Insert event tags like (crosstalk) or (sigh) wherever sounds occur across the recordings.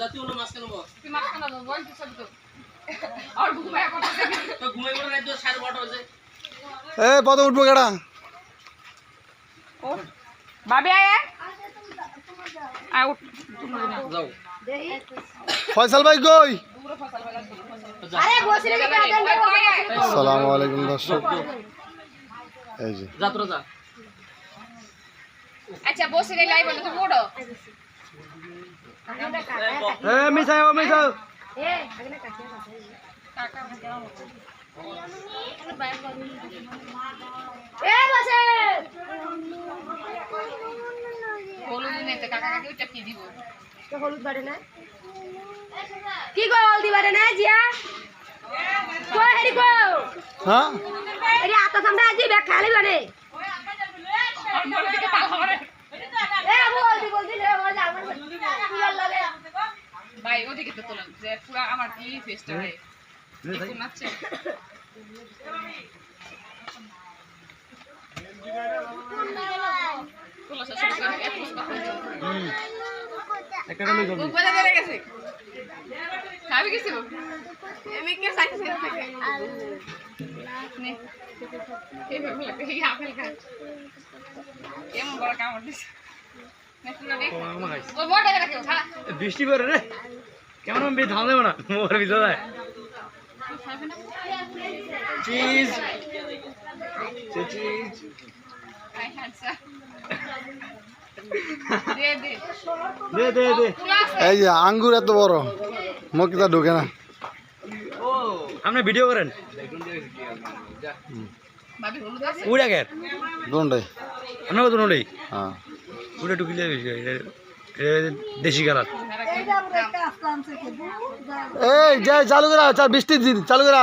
জাতি হলো মাঝখানে বস তুই মাঝখানে বল, বল তুই সব তো। আর ঘুমায় কথা তো ঘুমাই করে রাত সাড়ে বারোটা বাজে। এ পদ উঠবো কেডা ওঠ। ভাবি আয় আয়। আয় উঠ। যাও। ফয়সাল ভাই কই। আসসালামু আলাইকুম দর্শক। এই যে। যাত্রা যা। আচ্ছা বসে লাইভ বলে তো মোড়ো এ মিসাই ও মিসাই এ আগে না কাছে এ বসে। হলুদ নিতে কাকা কাকি ওইটা কি দিব? তো হলুদ বাড়ে না। কি গো হলদি বাড়ে না জিয়া? কো হেরি কো হ্যাঁ? এরি আতা সামনে আজি ব্যাগ খালি বাড়ে ভাই ওদিকে তো তোলেন যে পুরো আমার কি ফেস্টা হয় একটু নাচছে একটা কালি করবি। উপরে বেড়ে গেছে? খাবি কিছু? আমি কে সাইছে থেকে? নে। এইভাবে লাগে এই আপেল খা কেমন বড় কামড় দিছে? বৃষ্টি করে রে। কেমন আমি ধান দেবো না। মোর ভিতরে চিজ চিজ। আই হ্যান্ডসা দে দে। দে দে দে। এই যে আঙ্গুর এত বড়। মুখ তা ঢোকে না। আপনি ভিডিও করেন। ভাবি হলুদ আছে? উড়া আপনার কত হ্যাঁ। উড়া ঢুকিলে দেশি কালার এই যে চালু করা চাল বৃষ্টি দিন চালু করা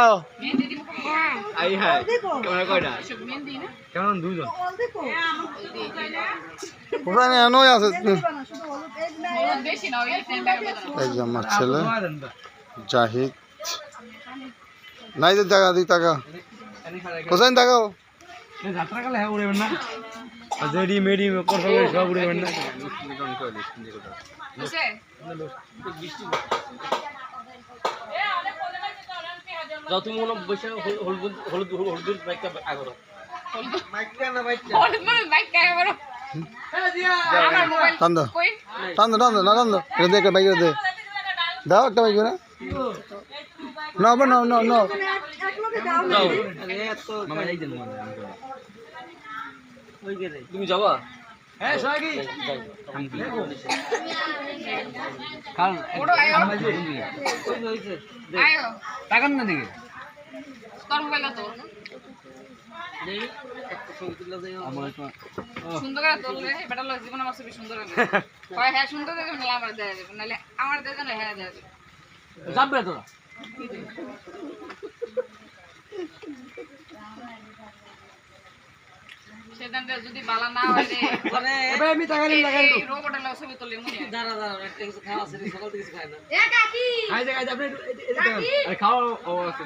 কেমন ওখানে এনই আছে। আমার ছেলে। জাহিদ। নাই টাকা দিক টাকা কোথায় টাকাও যাত্রা কালে হ্যাঁ উড়েবেন না। জেডি মেডি করতে সব উড়েবেন না যাও তুমি মনে বসে হলুদ হলুদ হলুদ বাইকটা আগর। না টান দাও। দে বাইক দে। দাও একটা বাইক না না না না না যাও তুমি যাবা? হ্যাঁ আয়ো। না দিকে। সুন্দর করে তোললে বেটা লোক জীবন আমার ছবি সুন্দর হয় (laughs) হ্যাঁ সুন্দর দেখে নাহলে আমার দেয়া যাবে। নাহলে আমার দেয়া যাবে হ্যাঁ দেয়া যাবে। যাবে তোরা। সেদিনটা যদি বালা না হয় রে। আমি টাকা নিন টাকা এই রোবটের লোক ছবি তুললে দাঁড়া দাঁড়া একটা কিছু খাওয়া আছে সকাল থেকে কিছু খায় না। এ কাকি! আই দেখ আপনি আরে খাও ও আছে।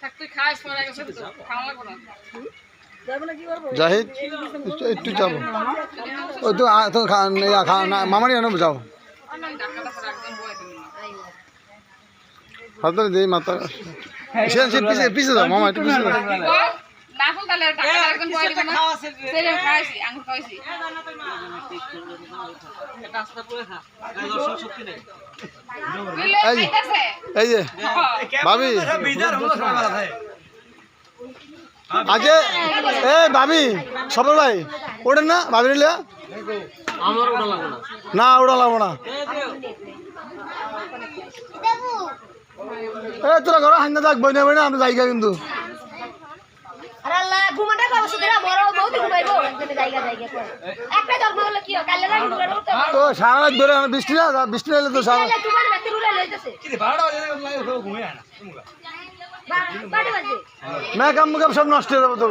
থাক তুই খাস পরে আগে ছবি খাওয়া লাগবে না। জাহিদ একটু- একটু যাব। তো তো মামারি আনো যাও। হাতে দিই মাথা। সে সে পিছে পিছে দাও মামা একটু পিছে দাও বল, না ফুল তাহলে ডাক্তারটা একদম বয়ে দিবি না। সেরে খাইছি আঙ্গুর খাইছি। এই যে। ভাবি। আগে এ ভাবি সবর ভাই ওঠেন না ভাবি নিলে? ওটা না। না ওটা লাগবো না। এ তোরা ঘরে হান্না থাক বই নেবে না আমি জায়গা কিন্তু আরে আল্লাহ ঘুমাটা বাবা সুতরা বড় বহুত ঘুমাইবো একজনে জায়গা জায়গা করে একটা জন্ম হলো কি হয় কালে লাগি ঘুমানো তো সারা রাত ধরে বৃষ্টি না বৃষ্টি এলে তো সারা কালে তোমার ব্যক্তি রুলে লইতেছে কি রে 12টা বাজে লাগে সব ঘুমিয়ে আয় না তোমরা বাড়ি বাজে মেকআপ মেকআপ সব নষ্ট হয়ে যাবে তো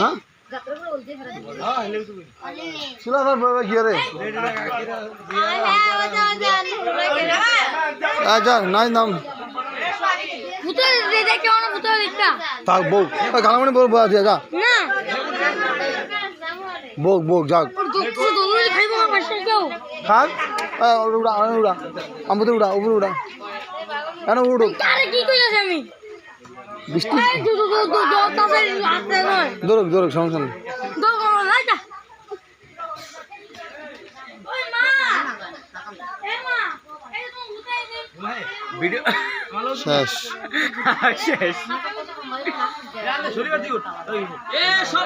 হ্যাঁ যাত্রা করে বলতে ফেরা হ্যাঁ ছিল না কি রে আচ্ছা নাই নাম থাক বউ গালামনি বউ বউ আছে যা। বোক যাক খাক উড়া উড়া। আমাদের উড়া উপরে উড়া। কেন উড়ুক বৃষ্টি। দৌড়ক দৌড়ক সমস্যা নেই। ভিডিও শেষ। শেষ। এ সব